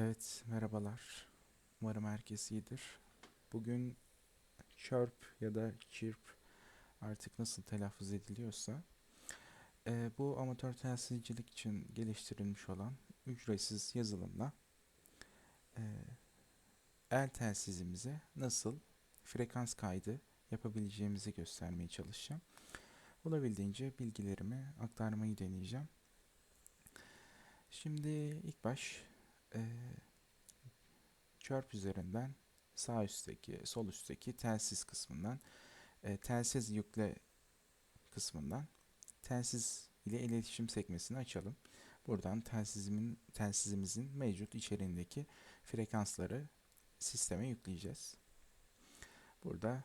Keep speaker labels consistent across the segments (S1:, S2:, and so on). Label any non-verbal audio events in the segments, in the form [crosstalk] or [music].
S1: Evet, merhabalar. Umarım herkes iyidir. Bugün chirp ya da chirp artık nasıl telaffuz ediliyorsa e, bu amatör telsizcilik için geliştirilmiş olan ücretsiz yazılımla e, el telsizimize nasıl frekans kaydı yapabileceğimizi göstermeye çalışacağım. Olabildiğince bilgilerimi aktarmayı deneyeceğim. Şimdi ilk baş e, Chirp üzerinden sağ üstteki, sol üstteki telsiz kısmından, e, telsiz yükle kısmından telsiz ile iletişim sekmesini açalım. Buradan telsizimin, telsizimizin mevcut içeriğindeki frekansları sisteme yükleyeceğiz. Burada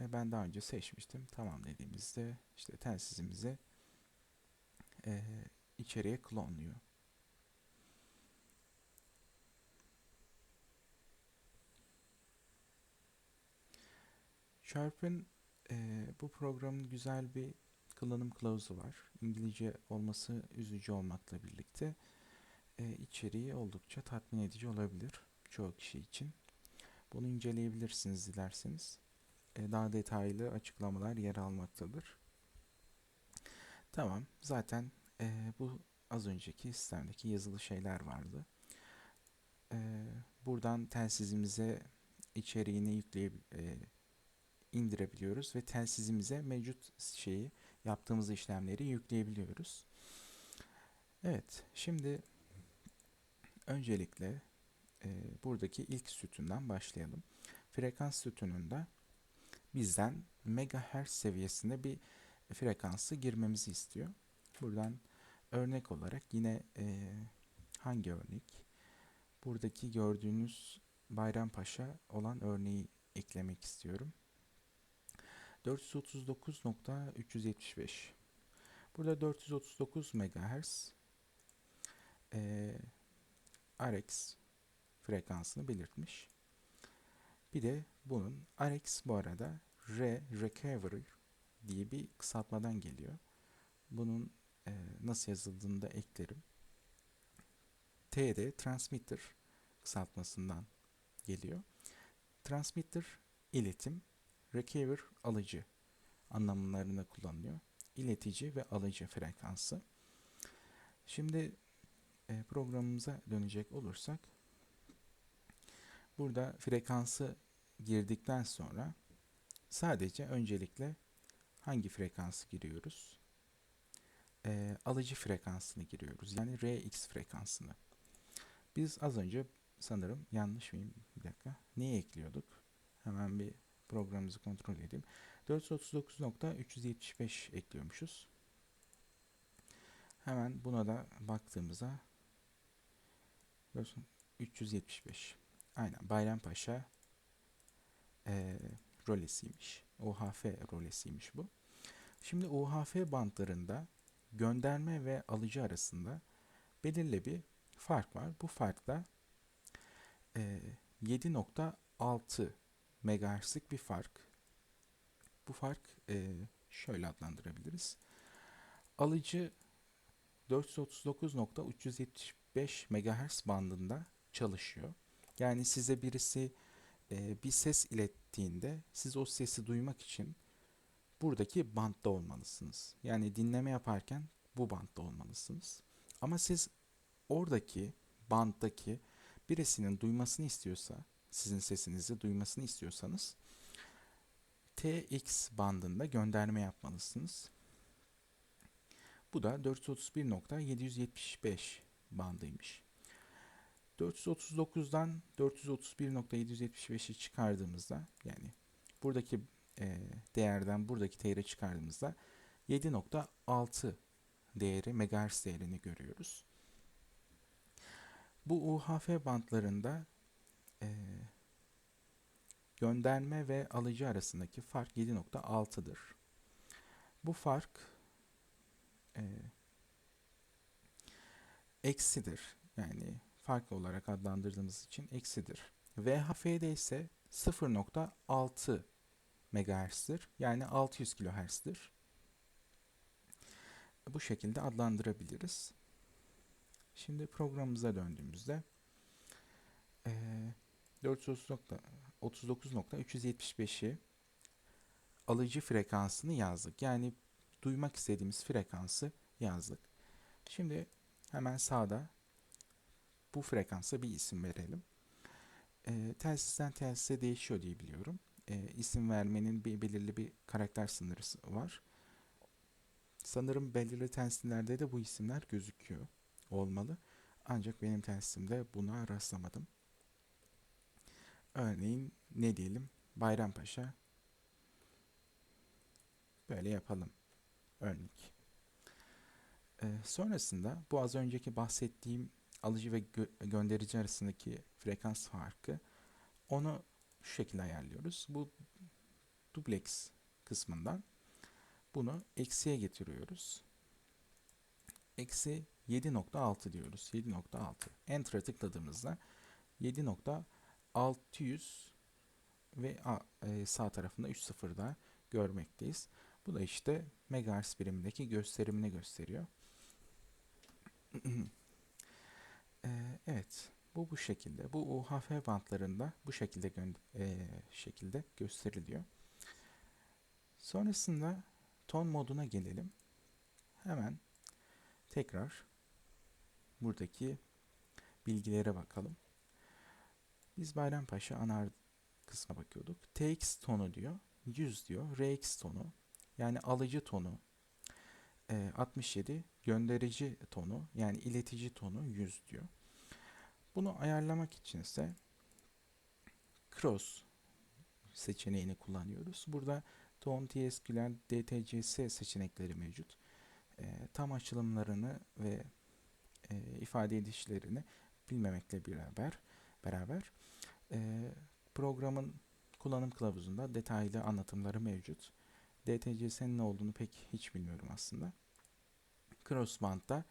S1: e, ben daha önce seçmiştim. Tamam dediğimizde işte telsizimizi e, içeriye klonluyor. Sharp'ın e, bu programın güzel bir kullanım kılavuzu var. İngilizce olması üzücü olmakla birlikte e, içeriği oldukça tatmin edici olabilir çoğu kişi için. Bunu inceleyebilirsiniz dilerseniz. E, daha detaylı açıklamalar yer almaktadır. Tamam, zaten e, bu az önceki sistemdeki yazılı şeyler vardı. E, buradan telsizimize içeriğini yükleyebiliriz e, indirebiliyoruz ve telsizimize mevcut şeyi yaptığımız işlemleri yükleyebiliyoruz. Evet, şimdi öncelikle e, buradaki ilk sütundan başlayalım. Frekans sütununda bizden megahertz seviyesinde bir frekansı girmemizi istiyor. Buradan örnek olarak yine e, hangi örnek? Buradaki gördüğünüz Bayrampaşa olan örneği eklemek istiyorum. 439.375 Burada 439 MHz e, RX frekansını belirtmiş. Bir de bunun RX bu arada R Recovery diye bir kısaltmadan geliyor. Bunun e, nasıl yazıldığını da eklerim. T de Transmitter kısaltmasından geliyor. Transmitter iletim, receiver alıcı anlamlarında kullanılıyor. İletici ve alıcı frekansı. Şimdi e, programımıza dönecek olursak burada frekansı girdikten sonra sadece öncelikle hangi frekansı giriyoruz? E, alıcı frekansını giriyoruz. Yani RX frekansını. Biz az önce sanırım yanlış mıyım? Bir dakika. Neyi ekliyorduk? Hemen bir programımızı kontrol edeyim. 439.375 ekliyormuşuz. Hemen buna da baktığımızda 375. Aynen Bayrampaşa e, rolesiymiş. OHF rolesiymiş bu. Şimdi OHF bantlarında gönderme ve alıcı arasında belirli bir fark var. Bu fark da e, 7.6 MHz'lik bir fark. Bu fark e, şöyle adlandırabiliriz. Alıcı 439.375 MHz bandında çalışıyor. Yani size birisi e, bir ses ilettiğinde siz o sesi duymak için buradaki bantta olmalısınız. Yani dinleme yaparken bu bantta olmalısınız. Ama siz oradaki banttaki birisinin duymasını istiyorsa sizin sesinizi duymasını istiyorsanız TX bandında gönderme yapmalısınız. Bu da 431.775 bandıymış. 439'dan 431.775'i çıkardığımızda yani buradaki e, değerden buradaki değeri çıkardığımızda 7.6 değeri megahertz değerini görüyoruz. Bu UHF bantlarında e, gönderme ve alıcı arasındaki fark 7.6'dır. Bu fark e, eksidir. Yani fark olarak adlandırdığımız için eksidir. VHF'de ise 0.6 MHz'dir. Yani 600 kHz'dir. Bu şekilde adlandırabiliriz. Şimdi programımıza döndüğümüzde Ee, 439.375'i alıcı frekansını yazdık. Yani duymak istediğimiz frekansı yazdık. Şimdi hemen sağda bu frekansa bir isim verelim. E, telsizden telsize değişiyor diye biliyorum. E, isim vermenin bir belirli bir karakter sınırı var. Sanırım belirli telsizlerde de bu isimler gözüküyor olmalı. Ancak benim telsisimde buna rastlamadım. Örneğin ne diyelim? Bayrampaşa. Böyle yapalım. Örnek. Ee, sonrasında bu az önceki bahsettiğim alıcı ve gö gönderici arasındaki frekans farkı onu şu şekilde ayarlıyoruz. Bu duplex kısmından bunu eksiye getiriyoruz. Eksi 7.6 diyoruz. 7.6. Enter'a tıkladığımızda 7.600 ve e, sağ tarafında 3 sıfırda görmekteyiz. Bu da işte megahertz birimindeki gösterimini gösteriyor. Ee, [clears throat] evet. Bu bu şekilde. Bu UHF bantlarında bu şekilde e, şekilde gösteriliyor. Sonrasında ton moduna gelelim. Hemen tekrar buradaki bilgilere bakalım. Biz Bayrampaşa anar kısmına bakıyorduk. TX tonu diyor. 100 diyor. RX tonu yani alıcı tonu e, 67 gönderici tonu yani iletici tonu 100 diyor. Bunu ayarlamak için ise cross seçeneğini kullanıyoruz. Burada ton, TSQL, DTCS seçenekleri mevcut. E, tam açılımlarını ve e, ifade edişlerini bilmemekle beraber beraber programın kullanım kılavuzunda detaylı anlatımları mevcut. DTCS'nin ne olduğunu pek hiç bilmiyorum aslında. Crossband'da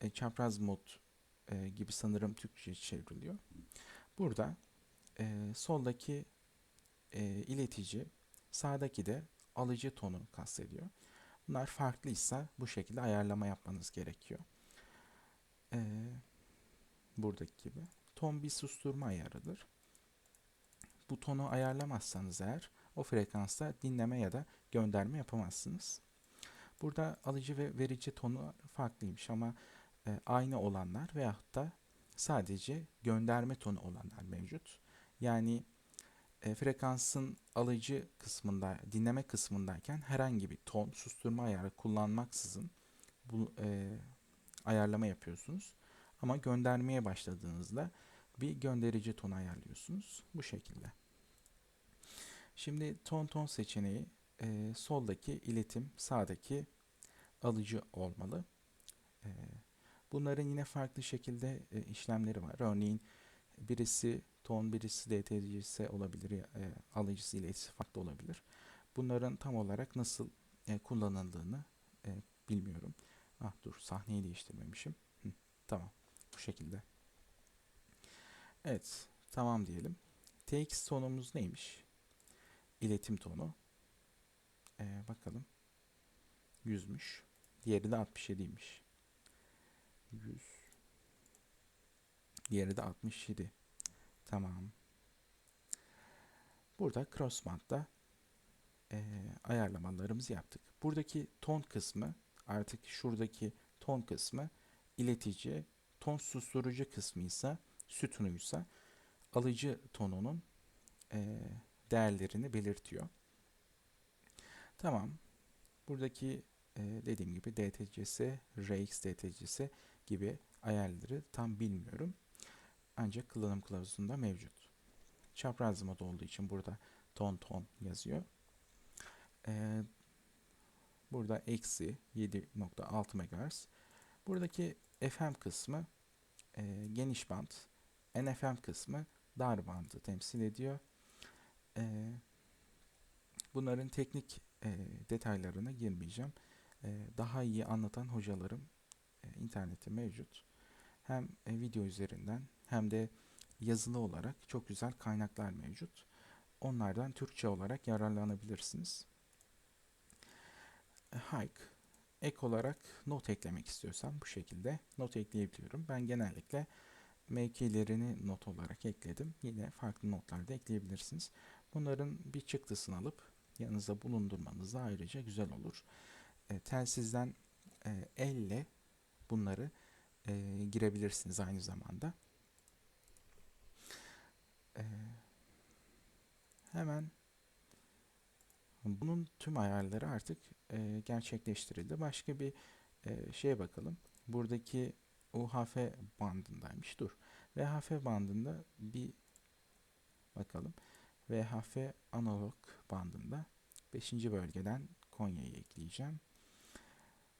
S1: e, çapraz mod e, gibi sanırım Türkçe çevriliyor. Burada e, soldaki e, iletici, sağdaki de alıcı tonu kastediyor. Bunlar farklıysa bu şekilde ayarlama yapmanız gerekiyor. E, buradaki gibi. Ton bir susturma ayarıdır. Bu tonu ayarlamazsanız eğer o frekansta dinleme ya da gönderme yapamazsınız. Burada alıcı ve verici tonu farklıymış ama e, aynı olanlar veyahut da sadece gönderme tonu olanlar mevcut. Yani e, frekansın alıcı kısmında, dinleme kısmındayken herhangi bir ton, susturma ayarı kullanmaksızın bu e, ayarlama yapıyorsunuz. Ama göndermeye başladığınızda bir gönderici ton ayarlıyorsunuz. Bu şekilde. Şimdi ton ton seçeneği e, soldaki iletim, sağdaki alıcı olmalı. E, bunların yine farklı şekilde e, işlemleri var. Örneğin birisi ton, birisi DTC'si olabilir, e, alıcısı iletisi farklı olabilir. Bunların tam olarak nasıl e, kullanıldığını e, bilmiyorum. Ah dur sahneyi değiştirmemişim. Hı, tamam bu şekilde. Evet tamam diyelim. TX tonumuz neymiş? İletim tonu. Ee, bakalım. 100'müş. Diğeri de 67'ymiş. 100. Diğeri de 67. Tamam. Burada crossband'da e, ayarlamalarımızı yaptık. Buradaki ton kısmı artık şuradaki ton kısmı iletici, ton susturucu kısmı ise sütunuysa alıcı tonunun e, değerlerini belirtiyor. Tamam. Buradaki e, dediğim gibi DTCS, RX DTCS gibi ayarları tam bilmiyorum. Ancak kullanım kılavuzunda mevcut. Çapraz mod olduğu için burada ton ton yazıyor. E, burada eksi 7.6 MHz. Buradaki FM kısmı e, geniş band. NFM kısmı dar bandı temsil ediyor. E, bunların teknik e, detaylarına girmeyeceğim. E, daha iyi anlatan hocalarım e, internette mevcut. Hem e, video üzerinden hem de yazılı olarak çok güzel kaynaklar mevcut. Onlardan Türkçe olarak yararlanabilirsiniz. Hike. Ek olarak not eklemek istiyorsam bu şekilde not ekleyebiliyorum. Ben genellikle mevkilerini not olarak ekledim. Yine farklı notlar da ekleyebilirsiniz. Bunların bir çıktısını alıp yanınızda bulundurmanız da ayrıca güzel olur. E, telsizden e, elle bunları e, girebilirsiniz aynı zamanda. E, hemen bunun tüm ayarları artık e, gerçekleştirildi. Başka bir e, şeye bakalım. Buradaki UHF bandındaymış. Dur. VHF bandında bir bakalım. VHF analog bandında 5. bölgeden Konya'yı ekleyeceğim.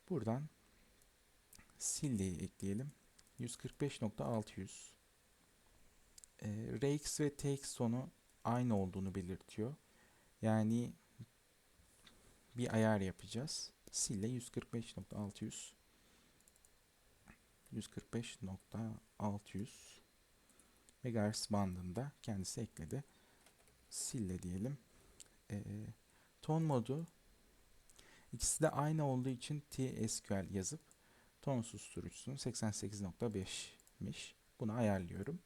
S1: Buradan Sille'yi ekleyelim. 145.600 e, RX ve TX tonu aynı olduğunu belirtiyor. Yani bir ayar yapacağız. Sille 145.600 145.600 MHz bandında kendisi ekledi. Sille diyelim. E, ton modu ikisi de aynı olduğu için TSQL yazıp ton susturucusunu 88.5'miş. Bunu ayarlıyorum.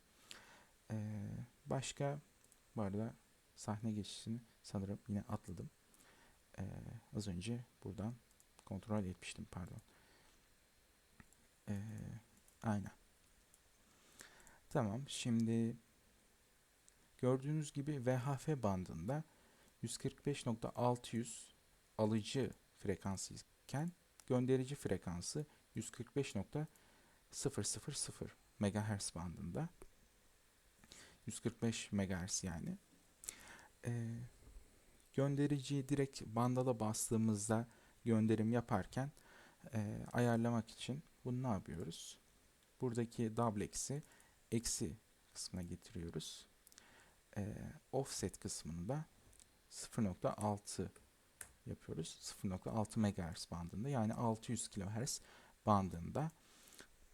S1: E, başka bu arada sahne geçişini sanırım yine atladım. E, az önce buradan kontrol etmiştim pardon. Ee, aynen. Tamam. Şimdi gördüğünüz gibi VHF bandında 145.600 alıcı frekansı iken gönderici frekansı 145.000 MHz bandında. 145 MHz yani. Ee, göndericiyi direkt bandala bastığımızda gönderim yaparken e, ayarlamak için bunu ne yapıyoruz? Buradaki doublex'i eksi kısmına getiriyoruz. E, offset kısmını da 0.6 yapıyoruz. 0.6 MHz bandında yani 600 kHz bandında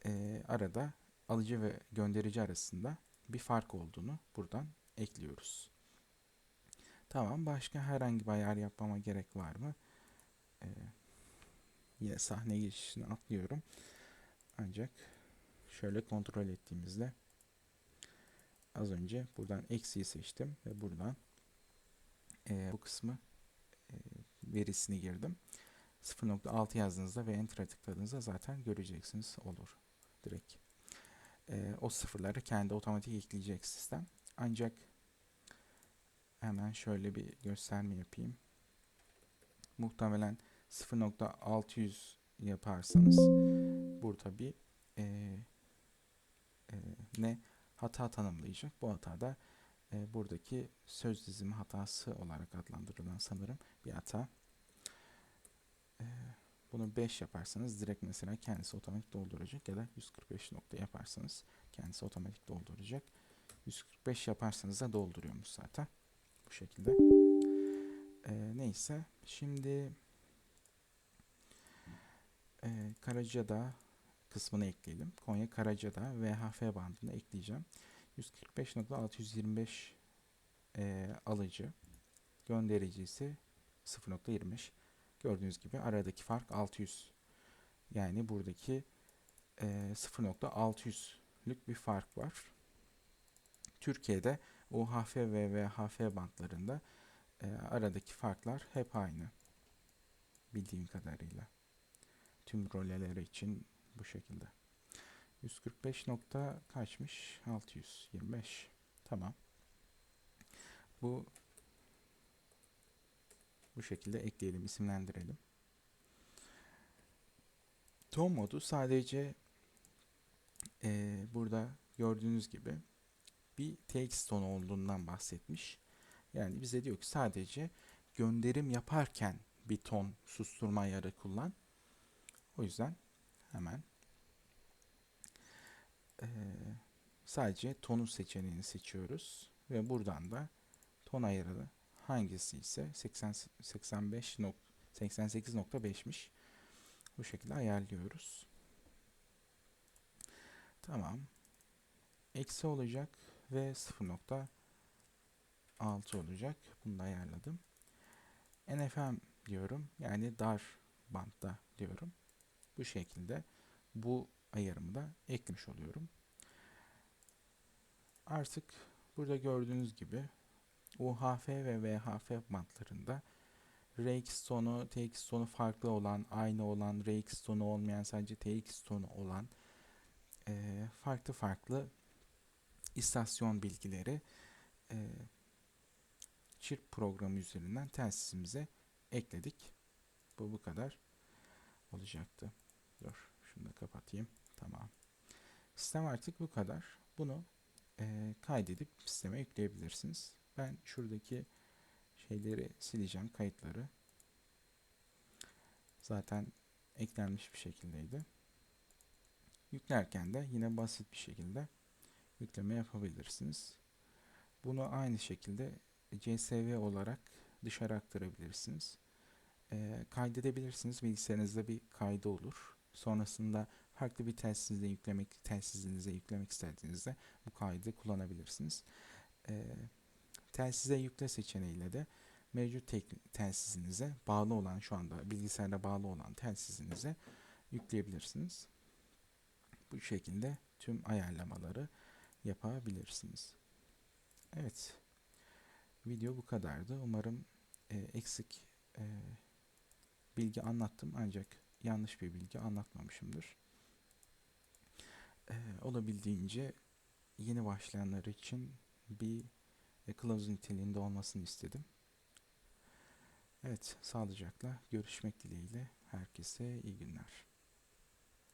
S1: e, arada alıcı ve gönderici arasında bir fark olduğunu buradan ekliyoruz. Tamam başka herhangi bir ayar yapmama gerek var mı? Ee, yine sahne geçişini atlıyorum. Ancak şöyle kontrol ettiğimizde az önce buradan eksiği seçtim ve buradan e, bu kısmı e, verisini girdim. 0.6 yazdığınızda ve Enter'a tıkladığınızda zaten göreceksiniz olur direkt. E, o sıfırları kendi otomatik ekleyecek sistem. Ancak hemen şöyle bir gösterme yapayım. Muhtemelen 0.600 yaparsanız burada bir e, e, ne hata tanımlayacak. Bu hata da e, buradaki söz dizimi hatası olarak adlandırılan sanırım bir hata. E, bunu 5 yaparsanız direkt mesela kendisi otomatik dolduracak ya da 145 nokta yaparsanız kendisi otomatik dolduracak. 145 yaparsanız da dolduruyormuş zaten. Bu şekilde. E, neyse. Şimdi e, Karaca'da kısmını ekleyelim. Konya Karaca'da VHF bandını ekleyeceğim. 145.625 e, alıcı göndericisi 0.25 gördüğünüz gibi aradaki fark 600 yani buradaki e, 0.600'lük bir fark var. Türkiye'de UHF ve VHF bantlarında e, aradaki farklar hep aynı bildiğim kadarıyla tüm roleler için bu şekilde. 145 nokta kaçmış? 625. Tamam. Bu bu şekilde ekleyelim, isimlendirelim. Ton modu sadece e, burada gördüğünüz gibi bir TX tonu olduğundan bahsetmiş. Yani bize diyor ki sadece gönderim yaparken bir ton susturma ayarı kullan. O yüzden hemen e, sadece tonu seçeneğini seçiyoruz ve buradan da ton ayarı hangisi ise 80 85 88.5'miş. Bu şekilde ayarlıyoruz. Tamam. Eksi olacak ve 0.6 olacak. Bunu da ayarladım. NFM diyorum. Yani dar bantta diyorum. Bu şekilde bu ayarımı da eklemiş oluyorum. artık burada gördüğünüz gibi UHF ve VHF bantlarında RX tonu, TX tonu farklı olan, aynı olan, RX tonu olmayan, sadece TX tonu olan e, farklı farklı istasyon bilgileri e, çirp programı üzerinden telsizimize ekledik. Bu bu kadar olacaktı. Dur şunu da kapatayım. Tamam. Sistem artık bu kadar. Bunu e, kaydedip sisteme yükleyebilirsiniz. Ben şuradaki şeyleri sileceğim kayıtları. Zaten eklenmiş bir şekildeydi. Yüklerken de yine basit bir şekilde yükleme yapabilirsiniz. Bunu aynı şekilde CSV olarak dışarı aktarabilirsiniz. E, kaydedebilirsiniz. Bilgisayarınızda bir kaydı olur. Sonrasında farklı bir telsizde yüklemek, telsizinize yüklemek istediğinizde bu kaydı kullanabilirsiniz. E, telsize yükle seçeneğiyle de mevcut tek, telsizinize bağlı olan şu anda bilgisayarda bağlı olan telsizinize yükleyebilirsiniz. Bu şekilde tüm ayarlamaları yapabilirsiniz. Evet. Video bu kadardı. Umarım e, eksik e, bilgi anlattım ancak yanlış bir bilgi anlatmamışımdır. E, olabildiğince yeni başlayanlar için bir e, kılavuz niteliğinde olmasını istedim. Evet, sağlıcakla görüşmek dileğiyle herkese iyi günler.